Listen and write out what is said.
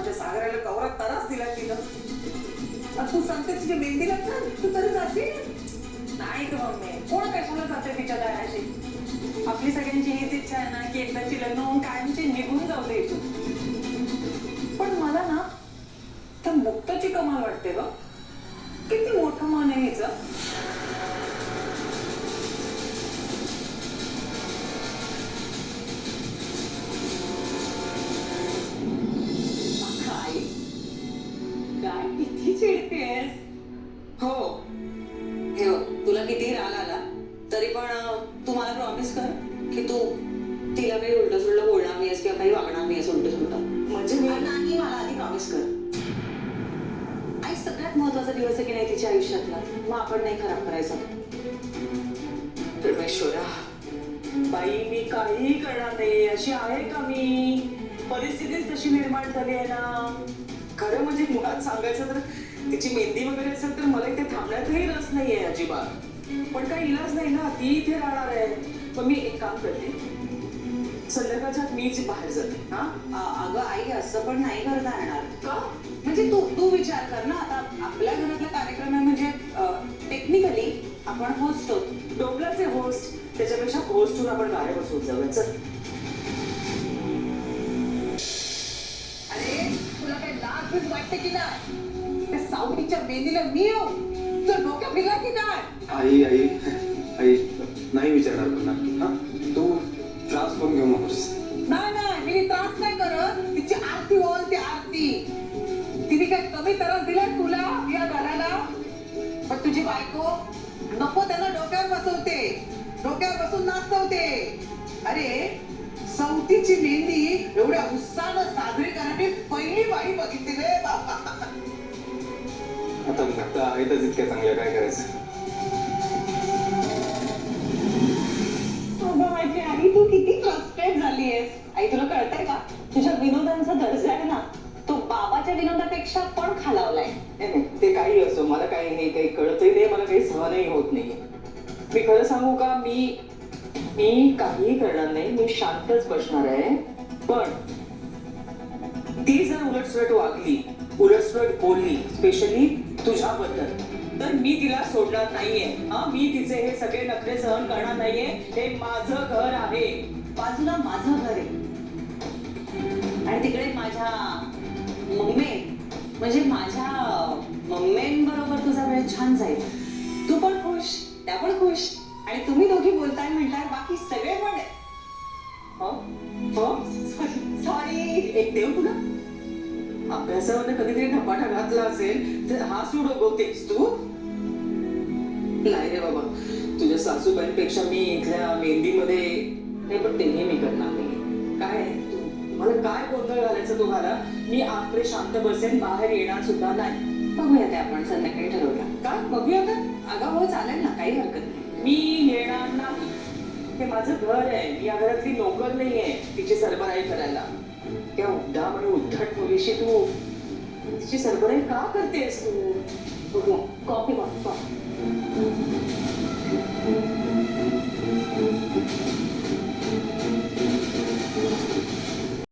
माझ्या सागराला कवरात तरास दिला तिनं. आता तू सांगते तुझ्या मेहंदीला चल तू तरी जाशील नाही ग मम्मी. कोण काय कोणा जाते तिच्या दाराशी आपली सगळ्यांची हीच इच्छा आहे ना की एकदाची लग्न होऊन कायमची निघून जाऊ दे इथून. पण मला ना तर मुक्ताची कमाल वाटते ग. किती मोठं मन आहे हिचं. चिडतेस? हो. हे बघ, तुला किती राग आला तरी पण अं, तू मला प्रॉमिस कर की तू तिला काही उलट सुलट बोलणार नाहीस किंवा काही वागणार नाहीस उलट सुलट म्हणजे मी नाही मला आधी प्रॉमिस कर. आई सगळ्यात महत्त्वाचा दिवस आहे की नाही तिच्या आयुष्यातला? मग आपण नाही खराब करायचा. परमेश्वरा बाई मी काहीही करणार नाही अशी आहे का मी? परिस्थितीच तशी निर्माण झाली आहे ना. खरं म्हणजे मुळात सांगायचं तर तिची मेहंदी वगैरे असेल तर मला इथे थांबण्यातही रस नाहीये अजिबात. पण काही इलाज नाही ना ती इथे राहणार आहे. पण मी एक काम करते. संध्याकाळच्या मीच बाहेर जाते हा? अ- अगं आई असं पण नाही करता येणार. का? म्हणजे तू तू विचार कर ना आता आपल्या घरातला कार्यक्रम आहे म्हणजे टेक्निकली आपण होस्ट होतो डोंगराचे होस्ट त्याच्यापेक्षा होस्टून आपण गाड्या बसवत जाऊया. चल. अरे तुला काही लाज बीज वाटते की नाही? सावलीच्या मेहंदीला मी येऊ? तुझं डोक्या बिघा की काय आई आई आई नाही विचारणार पुन्हा हा? तू त्रास पण घेऊ नकोस. नाही नाही मी त्रास नाही करत. तिची आरती बोल ती आरती. तिने काय कमी त्रास दिला तुला या घराला? पण तुझी बायको नको त्यांना डोक्यावर बसवते. डोक्यावर बसून नाचवते. अरे सवतीची मेहंदी एवढ्या उत्साहानं साजरी आता आहेतच इतक्या चांगल्या काय करायचं? अगं माझी आई तू किती फ्रस्ट्रेट झाली आहेस आई तुला कळतंय का? तुझ्या विनोदांचा दर्जा आहे ना तो बाबाच्या विनोदापेक्षा पण खालावलाय. नाही, ते काही असो मला काही नाही काही कळतही नाही मला काही सहनही होत नाही. मी खरं सांगू का मी मी काहीही करणार नाही मी शांतच बसणार आहे. पण ती जर उलटसुलट वागली उलटसुलट बोलली स्पेशली तुझ्याबद्दल. तर मी तिला सोडणार नाहीये. हा मी तिचे हे सगळे नखरे सहन करणार नाहीये. हे माझं घर आहे. बाजूला माझं घर आहे. आणि तिकडे माझ्या मम्मी म्हणजे माझ्या मम्मींबरोबर तुझा वेळ छान जाईल. तू पण खुश त्या पण खुश. आणि तुम्ही दोघी बोलताय म्हटल्यावर अभ्यासामध्ये म्हणजे कधीतरी धपाटा घातला असेल तर हा सूड उगवतेस तू. नाही रे बाबा तुझ्या सासूबाईंपेक्षा मी इथल्या मेहंदीमध्ये नाही पण तेही मी करणार नाही. काय तू? मला काय गोंधळ घालायचा तुम्हाला मी आपले शांत बसेन बाहेर येणार सुद्धा नाही. बघूया ते आपण संध्याकाळी ठरवूया. का? बघूया का अगं हो चालेल ना काही हरकत नाही. मी येणार नाही. हे माझं घर आहे. मी या घरातली नोकर नाही आहे तिची सरबराई करायला. त्या उद्दाम आणि उद्धट मुलीशी तू तिची सरबराई का करतेस तू? कॉफी मागतो